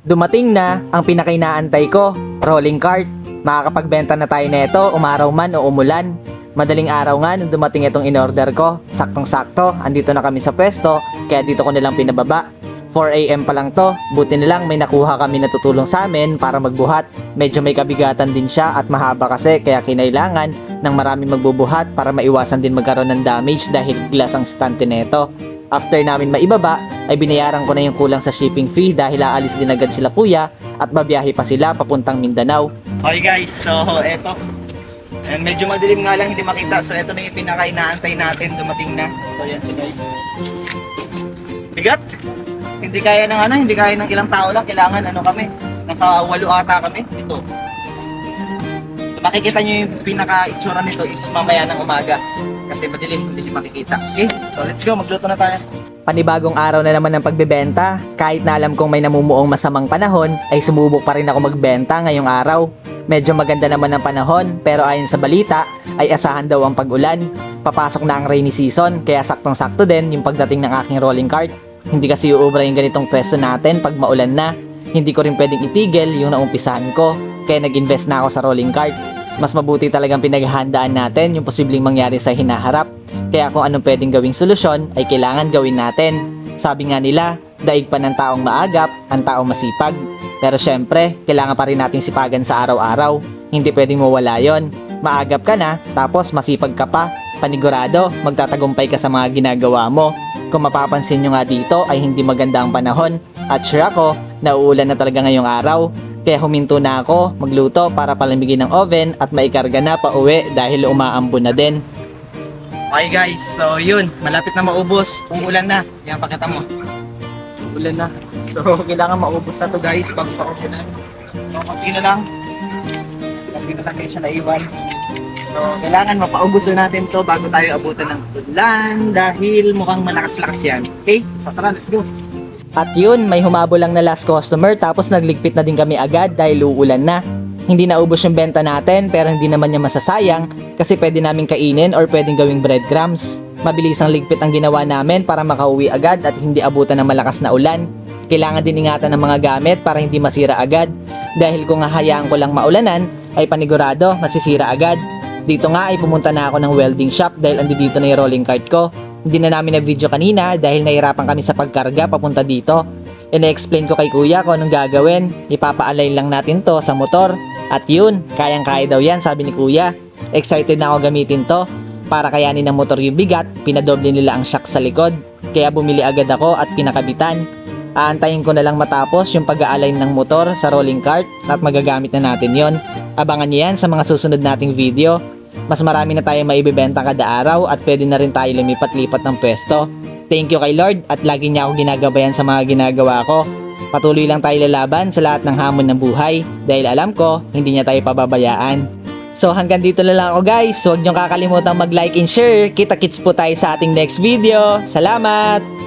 Dumating na ang pinakainaantay ko, rolling cart. Makakapagbenta na tayo neto, umaraw man o umulan. Madaling araw nga nung dumating itong in-order ko. Saktong-sakto, andito na kami sa pwesto, kaya dito ko nilang pinababa. 4am pa lang to, buti na lang may nakuha kami na tutulong sa amin para magbuhat. Medyo may kabigatan din siya at mahaba kasi kaya kinailangan ng marami magbubuhat para maiwasan din magkaroon ng damage dahil glass ang stante neto. After namin maibaba, ay binayaran ko na yung kulang sa shipping fee dahil aalis din agad sila kuya at babiyahe pa sila papuntang Mindanao. Okay guys, so eto. And medyo madilim nga lang hindi makita. So eto na yung pinaka-inaantay natin. Dumating na. So yan siya guys. Bigat. Hindi kaya ng ano, hindi kaya ng ilang tao lang. Kailangan ano kami. Nasa walo ata kami. Ito. So makikita nyo yung pinaka-itsura nito is mamaya ng umaga. Kasi madilim, hindi nyo makikita. Okay, so let's go. Magluto na tayo. Panibagong araw na naman ng pagbebenta. Kahit na alam kong may namumuong masamang panahon, ay sumubok pa rin ako magbenta ngayong araw. Medyo maganda naman ang panahon, pero ayon sa balita, ay asahan daw ang pag-ulan. Papasok na ang rainy season, kaya saktong-sakto din yung pagdating ng aking rolling cart. Hindi kasi uubra yung ganitong pwesto natin pag maulan na. Hindi ko rin pwedeng itigil yung naumpisahan ko, kaya nag-invest na ako sa rolling cart. Mas mabuti talagang pinaghahandaan natin yung posibleng mangyari sa hinaharap. Kaya kung anong pwedeng gawing solusyon ay kailangan gawin natin. Sabi nga nila, daig pa ng taong maagap, ang taong masipag. Pero syempre, kailangan pa rin nating sipagan sa araw-araw. Hindi pwedeng mawala yon. Maagap ka na, tapos masipag ka pa. Panigurado, magtatagumpay ka sa mga ginagawa mo. Kung mapapansin nyo nga dito ay hindi maganda ang panahon. At sure ako, nauulan na talaga ngayong araw. Kaya huminto na ako magluto para palamigin ng oven at maikarga na pa uwi dahil umaambo na din. Okay guys, so yun, malapit na maubos. Umuulan na. Yan, pakita mo. Umuulan na. So, kailangan maubos na to guys bago pa umulan. So, konti na lang. Konti na lang kayo siya naiwan. So, kailangan mapaubos na natin to bago tayo abutan ng ulan dahil mukhang malakas-lakas yan. Okay? So, tara, let's go. At yun, may humabol lang na last customer tapos nagligpit na din kami agad dahil uulan na. Hindi naubos yung benta natin pero hindi naman niya masasayang kasi pwede namin kainin or pwedeng gawing breadcrumbs. Mabilis ang ligpit ang ginawa namin para makauwi agad at hindi abutan ng malakas na ulan. Kailangan din ingatan ng mga gamit para hindi masira agad dahil kung hahayaan ko lang maulanan ay panigurado masisira agad. Dito nga ay pumunta na ako ng welding shop dahil andi dito na yung rolling cart ko. Hindi na namin na video kanina dahil nahirapan kami sa pagkarga papunta dito. Ina-explain ko kay kuya kung anong gagawin. Ipapaalay lang natin to sa motor. At yun, kayang-kaya daw yan sabi ni kuya. Excited na ako gamitin to. Para kayanin ng motor yung bigat, pinadoble nila ang shock sa likod. Kaya bumili agad ako at pinakabitan. Aantayin ko na lang matapos yung pag-aalign ng motor sa rolling cart at magagamit na natin yon. Abangan niyo yan sa mga susunod nating video. Mas marami na tayong maibibenta kada araw at pwede na rin tayo lumipat-lipat ng pwesto. Thank you kay Lord at lagi niya ako ginagabayan sa mga ginagawa ko. Patuloy lang tayo lalaban sa lahat ng hamon ng buhay dahil alam ko hindi niya tayo pababayaan. So hanggang dito na lang ako guys. Huwag niyong kakalimutan mag-like and share. Kita-kits po tayo sa ating next video. Salamat!